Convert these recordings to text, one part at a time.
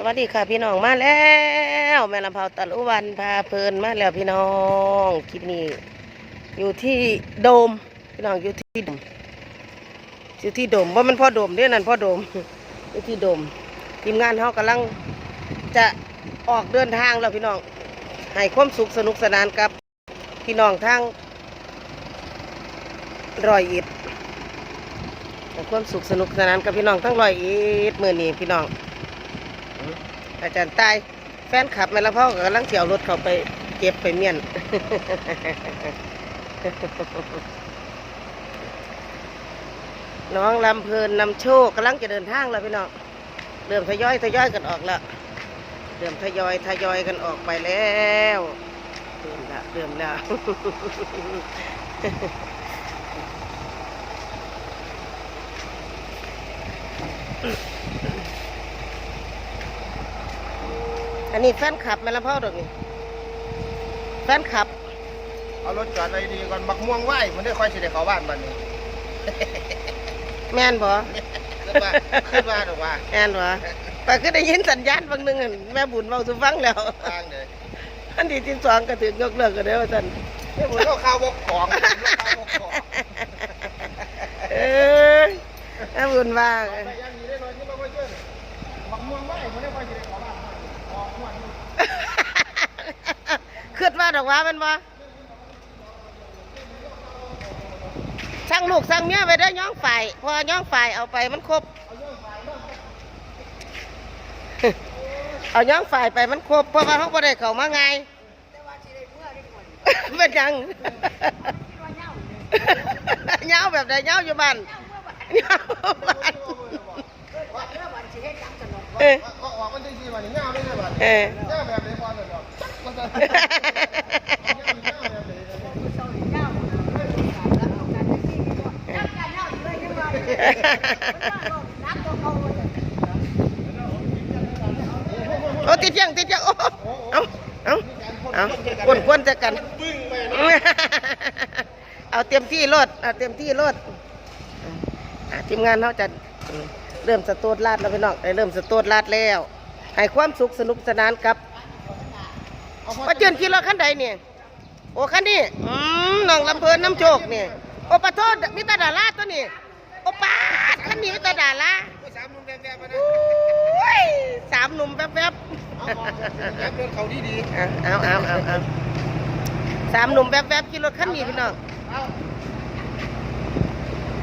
สวัสดีค่ะพี่น้องมาแล้วแม่ลำเผาตะลุวันพาเพลินมาแล้วพี่น้องคลิปนี้ อยู่ที่โดมพี่น้องอยู่ที่โดมอยู่ที่โดมว่ามันพ่อโดมเด้นั่นพ่อโดมอยู่ที่โดมทีมงานเขากำลังจะออกเดินทางแล้วพี่น้องให้ความสุขสนุกสนานกับ พี่น้องทางรอยอิดให้ความสุขสนุกสนานกับพี่น้องทั้งรอยอิดมือนี้พี่น้อง อาจารย์ตายแฟนขับมาแล้วพ่อกำลังเที่ยวรถเขาไปเก็บไปเมียนน้องลำเพลินนำโชคกำลังจะเดินทางแล้วพี่น้องเริ่มทยอยทยอยกันออกแล้วเริ่มทยอยทยอยกันออกไปแล้วเริ่มแล้วเริ่มแล้ว อันนี้แฟนขับแม่ลำพ่อดอกนี่แฟนขับ เอารถจอดไว้ดีก่อนบักม่วงไหวมันได้ค่อยสิได้เข้าบ้านบัดนี้ แม่นบ่ขึ้นว่าขึ้นว่าหรือว่าแม่นบ่แต่ก็ได้ยินสัญญาณบางหนึงหั่นแม่บุญเบาสุฟังแล้ว ทางเลยอันที่ที่สองก็ถึงยกเลิกกันแล้วว่าซั่นนี่ผมก็ข้าวบกของผมก็ข้าวบกของเออแม่บุญว่า ไปยังนี้ได้หน่อยที่มาค่อยเจอบักม่วงไหวมันได้ค่อยสิได้เข้าบ้านออกม่วงนี่ คิ ดว่าดอกว่ามันบ่สร้างลูกสร้างเมียไปได้อย่องฝ่ายพอย่องฝ่ายเอาไปมันครบ เอาย่องฝ่ายไปมันครบเพราะว่าเขาบ่ได้เข้ามาไงเป็นหยังเหงาแบบใดเหงาอยู่บ้านเหงาบ้านเออออกออกมันได้สิบัดนี้ยาวได้เลยบัดเออ โอ้ติดยังติดยังโอ้เอาเอาเอาควนควนจะกันเอาเต็มที่รถเอาเต็มที่รถทีมงานเขาจะเริ่มสตูดลาดแล้วพี่น้องได้เริ่มสตูดลาดแล้วให้ความสุขสนุกสนานกับ ว่าเจือนขี่รถคันใดเนี่ยโอ้คันนี้อืมน้องลำเพลินน้ำโชคเนี่ยโอ้ปะโทษมิตรดาราตัวนี้โอ้ปาดคันนี้มิตรดาราสามหนุ่มแดงๆมานะอุ้ยสามหนุ่มแป๊บเอาออกยับเดินเขาดีๆเอาเอาเอาเอาเอาสามหนุ่มแป๊บๆขี่รถคันนี้พี่น้องเอา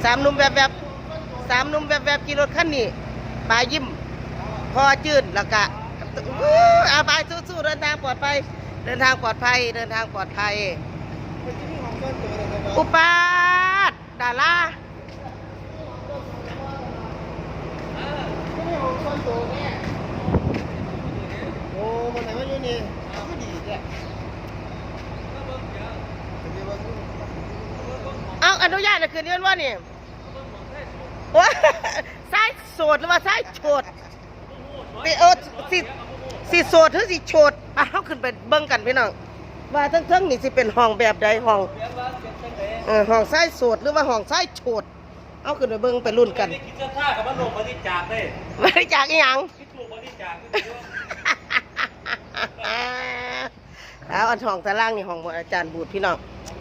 สามหนุ่มแบบๆสามหนุ่มแบบๆขี่รถคันนี้ปลายิ้ม พอจืดแล้วก็อู้อาบายสู้ๆเดินทางปลอดภัย เดินทางปลอดภัย เดินทางปลอดภัย อุปาทดาราโอ้มันไหนมันอยู่นี่ก็ดีแท้เอาอนุญาตเลยคืนนี้ว่านี่โอ้ซ้ายโสดหรือว่าซ้ายโฉดไปเออสิ สิโสดหรือสิโฉดอะเขาขึ้นไปเบิ่งกันพี่น้องว่าทั้งเทั้งๆนี่สิเป็นห้องแบบใดห้องเออห้องซ้ายโสดหรือว่าห้องซ้ายโฉดเอาขึ้นไปเบิ่งไปรุ่นกันคิดจะท่ากับมันลงบริจาคได้บริจาคอีหยังคิดถูกบริจาคแล้วอันห้องตารางนี่ห้องหมดอาจารย์บูดพี่น้อง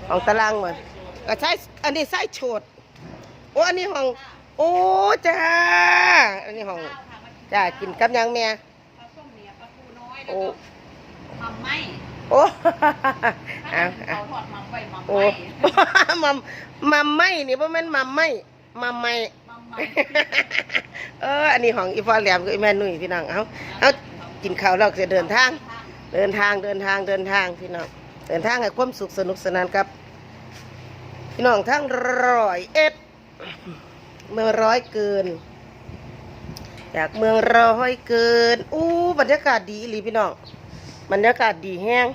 ห้องตารางหมดก็ใช้อันนี้ใช้โฉดโอ้อันนี้ห้อง โอ้จ้า อันนี้ห้องจ้ากินกับหยังแม่ปลาส้ม โอ้วก็มัมไหมโอ้ถ้าเอาเขาทอดมัมไปมัมโอ้ไหมมัมมัมไม่นี่บ่แม่นมัมไม่มัมไม่มัมไหมเอออันนี้ของอีฟอแหลมกับอีแม่นุ่ยพี่น้องเอาเอากินข้าวแล้วก็จะเดินทาง เดินทางเดินทางเดินทางพี่น้องเดินทางให้ความสุขสนุกสนานครับ พี่น้องทั้งร้อยเอ็ดเมืองร้อยเกิน จากเมืองร้อยเกินอู้บรรยากาศดีอีหลีพี่น้องบรรยากาศดีแห้ง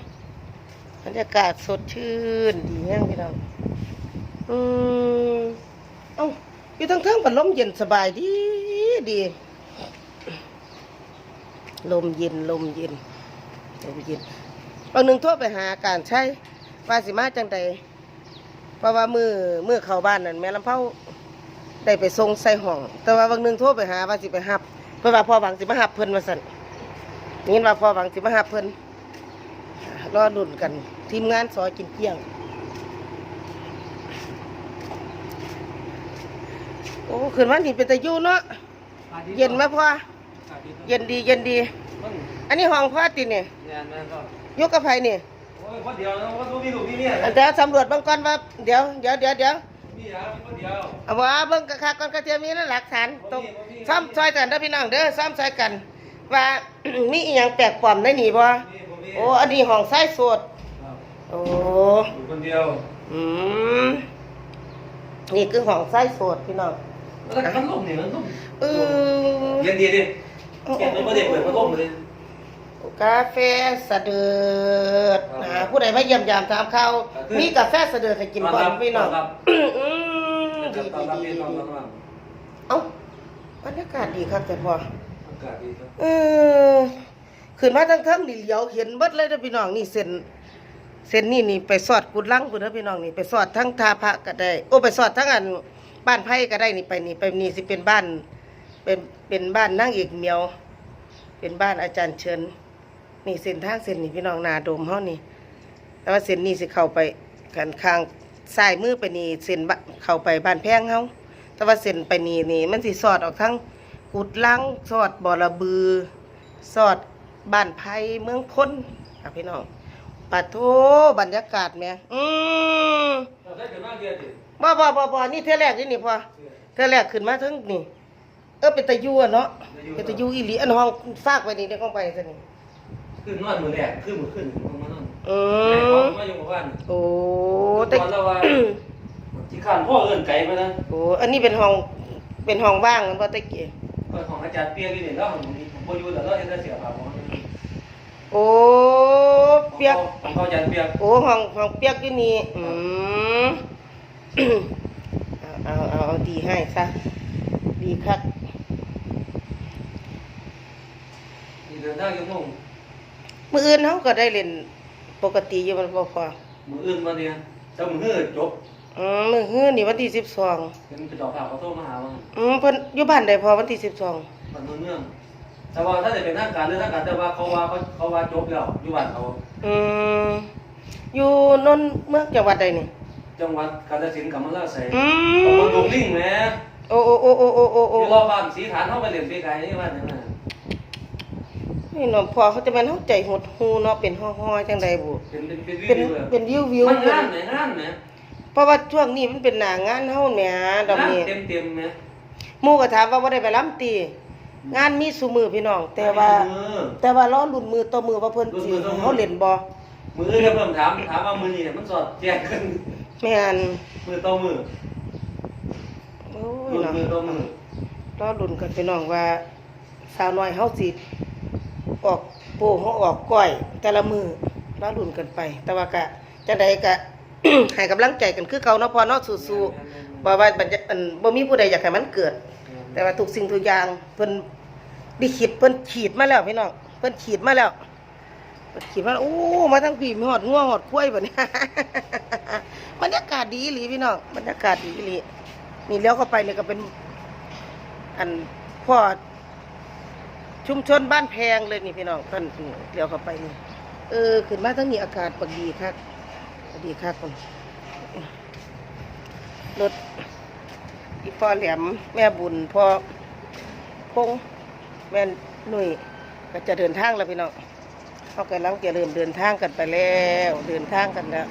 บรรยากาศสดชื่นดีแห้งพี่น้องอืมเอ้าอยู่ทั้งเทิงปัดลมเย็นสบายดีดี ลมเย็นลมเย็นลมเย็นบางหนึ่งทั่วไปหาการใช้ว่าสิมาจังใดเพราะว่ามือมือเข้าบ้านนั่นแม่ลำเผา ได้ไปส่งใส่ห้อง แต่ว่าบางหนึ่งโทั่วไปหาว่าสิไปหับ เพื่อว่าพ่อหวังสิมาหับเพิ่นมาสั่นนี่ว่าพอหวังสิมาหาเพิ่นรอดุนกัน ทีมงานซอยกินเที่ยง โอ้คืนวันนี้เป็นตะยูเนาะเย็นไหมพ่อเย็นดีเย็นดี อันนี้ห้องพ่อติเนี่ยเนี่ยแม่ก็อยกกับไผนี่โอ้ยคนเดียวนะว่าตัวมีลูกมีเมียอันเดี๋ยวสำรวจเบางก่อนว่า เดี๋ยวเดี๋ยวเดี๋ยวเดี๋ยวมีอะมีคน เดียวเอาว่าเบิ่งกะคักก่อนกระเทียมมีนั่นหลักฐานตรงซ้อมซอยกันเด้อพี่น้องเด้อซ้อมซอยกัน ว่า มีอีหยังแปลกปลอมได้หนีบ่มีผมมีโอ้อันนี้ห้องไส้สดครับโอ้อยู่คนเดียวอืมนี่คือห้องไส้สดพี่น้องแล้วมันล่มนี่มันล่มเออเย็นดีดิเก็บมันไม่ได้เปิดมันล่มเลย กาแฟสะเดิดนะผู้ใดมาเยี่ยมยามถามข่าวมีกาแฟสะเดิดให้กินก่อนพี่น้องอืมดีตอนดีรับดีเรียนตอนดีรับเอ้าบรรยากาศดีครับแต่พออากาศดีครับเออขึ้นมาทั้งทั้งนี่เหลียวเห็นเบิดเลยเด้อพี่น้องนี่เส้นเส้นนี่นี่ไปสอดกุดลังพุ่นเด้อพี่น้องนี่ไปสอดทั้งทาพระก็ได้ โอ้ไปสอดทั้งอันบ้านไผ่ก็ได้นี่ไปนี่ไปนี่สิเป็นบ้าน เป็นเป็นบ้านนางเอกเหมียว เป็นบ้านอาจารย์เชิญ นี่เส้นทางเส้นนี่พี่น้องนาโดมเฮานี่ แต่ว่าเส้นนี้สิเข้าไปกันข้างซ้ายมือไปนี่เส้นบะเข้าไปบ้านแพงเฮาแต่ว่าเส้นไปนี่นี่มันสิสอดออกทั้งกุดลังสอดบ่อระบือ สอดบ้านไผ่เมืองพ้นอะพี่น้องปะโทบรรยากาศแม่อืมบ่บ่บ่บ่นี่เท่าแรกนี่นี่พอเท่าแรกขึ้นมาทั้งนี่ เออเป็นตะยูอะเนาะเป็นตะยูอีหลีอันห้องฟากไว้นี่เด้ของไปซะนี่ ขึ้นนอนมือแรกขึ้นมือขึ้นมานอนอืแม่มมาอยู่บ้านโอ้แต่แต่แล้วว่าที่ข้านพ่อเอิ้นไก่มานะโอ้อันนี้เป็นห้อง เป็นห้องว่างมันบ่ตะกี้ก็ของอาจารย์เปียกนี่แล้วผมบ่อยู่แต่เราเฮ็ดได้เสียผ้าบ่โอ้เปียก ของเขาอาจารย์เปียกโอ้ห้องห้องเปียกอยู่นี่อืม เอาเอาเอาเอาดีให้ซะดีคักนี่เดินทางอยู่มุ่ง มื้ออื่นเฮาก็ได้เล่นปกติอยู่มันบ่พอมืออื่นมาเนี่ยแต่มือฮื้อจบอืมมื้อฮื้อนี่วันที่12เป็นไปดอกข่าวเขาโทรมาหาว่าอืมเพิ่นอยู่บ้านใดพอวันที่12บ้านเมืองเมือง แต่ว่าถ้าจะเป็นทางการหรือทางการแต่ว่าเขาว่าเขาเขาว่าจบแล้วอยู่บ้านเขาอืมอยู่นนท์เมืองจังหวัดใดนี่จังหวัดกาฬสินธุ์กำมะลาไสอืตำบมลดงลิงแหมโอ้โอ้โอ้โอ้โอ้โอ้อโอ้ยู่รอบบ้านสีฐานเฮาไปเล่นปีไก่นี่บ้านนั่นน่ะ นี่น้องพ่อเขาจะแม่นเฮาใจหดหูเนาะเป็นฮ้อๆจังไดบุเป็นเป็นวิเป็นวเลยเป็นวิววิวมันเป็นงานไหนงานไหนเพราะว่าช่วงนี้มันเป็นหน้างานเฮาแหมดอกงานนี้ เต็มเต็มๆไหมหมู่ก็ถามว่าบ่ได้ไปลํตีงานมีซุมือพี่น้อง แต่ว่ามือแต่ว่ารอลุ้นมือต่อมือว่าเพิ่นสิลุ้นมือต่อมือเฮาเล่นบ่มือถ้าเพิ่มถามถามว่ามือนี่เนี่ยมันสอดแยกกันแม่นมือต่อมือโอ้ยมือเนาะมือต่อมือรอลุ้นกันพี่น้องว่าสาวน้อยเฮาสิ ออกโป้เฮาออกก้อย แต่ละมือรอลุ้นกันไป แต่ว่าก็จังใดก็ให้กำลังใจกันคือเก่าเนาะพอเนาะสู้ๆบ่ว่าบัดจะอันบ่มีผู้ใดอยากให้มันเกิด แต่ว่าทุกสิ่งทุกอย่างเพิ่นไดิคิดเพิ่นขีดมาแล้วพี่น้องเพิ่นขีดมาแล้วเพิ่นขีดมาโอ้มาทั้งปีมีหอดงัวหอดควายบัดนี้บรรยากาศดีหลีพี่น้องบรรยากาศดีหลีนี่เลี้ยวเข้าไปเนี่ยก็เป็น อันพ่อ ชุมชนบ้านแพงเลยนี่พี่น้องเพิ่นนี่เลี้ยวเข้าไปนี่เออขึ้นมาทั้งนี้อากาศบักดีคับักดีคักคนรถอีพ่อแหลมแม่บุญพ่อพงแม่หนุ่ยก็จะเดินทางแล้วพี่น้องเขากำลังจะเริ่มเดินทางกันไปแล้วเดินทางกันแล้ว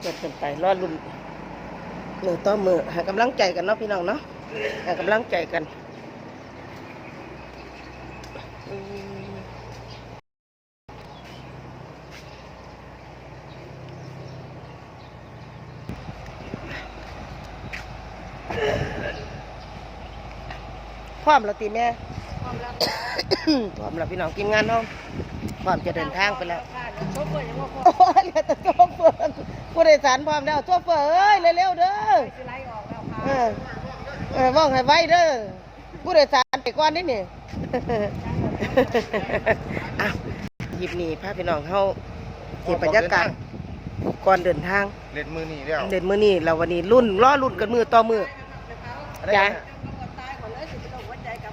เกิดกันไปรอดลุ่นมือต่อมือห้กำลังใจกันเนาะพี่น้องเนาะ ให้กำลังใจกันอืมพร้อมแล้วตีแม่ความรักพร้อมแล้วพี่น้องทีมงานเนาะพร้อมจะเดินทางไปแล้วโชคดียังว่าพ่อโอ้ยเหลือแต่โชเฟอร์ผู้โดยสารพร้อมแล้วโชเฟอร์เอ้ยเร็วๆเด้อจะไล่ออกแล้วค่ะ เออเออว่องให้ไว้เด้อผู้โดยสารไปก่อนนี่นี่ อ้าวหยิบหนีพาพี่น้องเฮาเก็บบรรยากาศก่อนเดินทาง เล่นมือนี่แล้วเดินมื้อนี้เราวันนี้รุ่นล้อรุ่นกันมือต่อมือจ้ะตายก่อนเลยสิไปต้องหัวใจกับ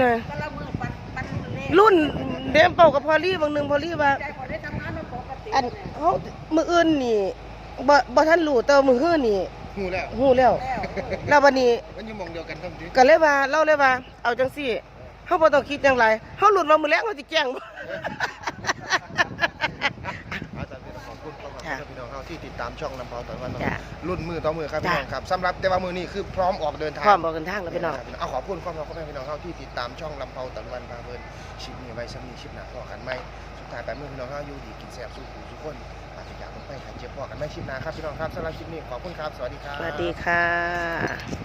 น่ะก็ละมือปันปันเล่รุ่นเดมเป่ากับพอลลี่บางหนึงพอลลี่ว่าใจคนได้ทำงานมันปกติอันเฮามื้ออื่นนี่บ่บ่ทันรู้แต่ว่ามื้อฮื้อนี่ หูแล้วฮู้แล้ว แล้วแล้วบัดนี้ มันอยู่หมองเดียวกันทั้งทีก็เลยว่าเราเลยว่า เอาจังซี่เฮาบ่ต้องคิดจังไรเฮาหลุดมามื้อแรกเฮาสิแกล้งบ่อาจารย์พี่ขอบคุณขอบคุณค่ะพี่น้องเฮาที่ติดตามช่องลำเพาตอนวันจ้ะ รุ่นมือต่อมือครับพี่จ้ะน้องครับสำหรับแต่ว่ามือนี้คือพร้อมออกเดินทาง พร้อมบอกกันทางแล้วพี่น้อง เอาขอบคุณความรักของพี่น้องเฮาที่ติดตามช่องลำเพาตอนวันพาเพิ่นชิปนี้ไว้ซ้ำนี้ชิปหน้าพอกันไหมสุดท้ายไปมือพี่น้องเฮาอยู่ดีกินแซ่บสู้ผู้ทุกคน อาจจะอยากลงไปหาเจ็บพอกันไม่ชิปนาครับพี่น้องครับสำหรับคลิปนี้ขอบคุณครับ สวัสดีครับ สวัสดีค่ะ